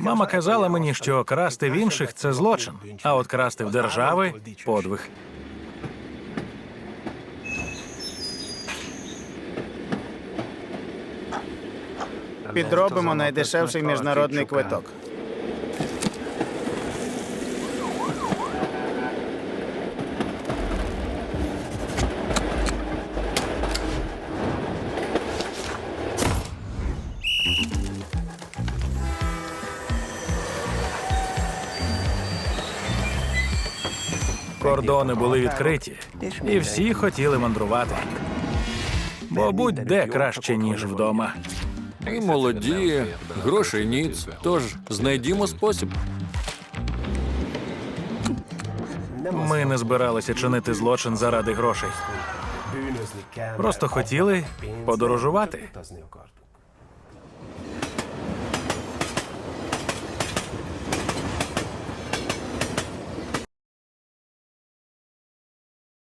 Мама казала мені, що красти в інших це злочин, а от красти в держави подвиг. Підробимо найдешевший міжнародний квиток. Кордони були відкриті, і всі хотіли мандрувати. Бо будь-де краще, ніж вдома. І молоді, грошей ніц. Тож знайдімо спосіб. Ми не збиралися чинити злочин заради грошей. Просто хотіли подорожувати.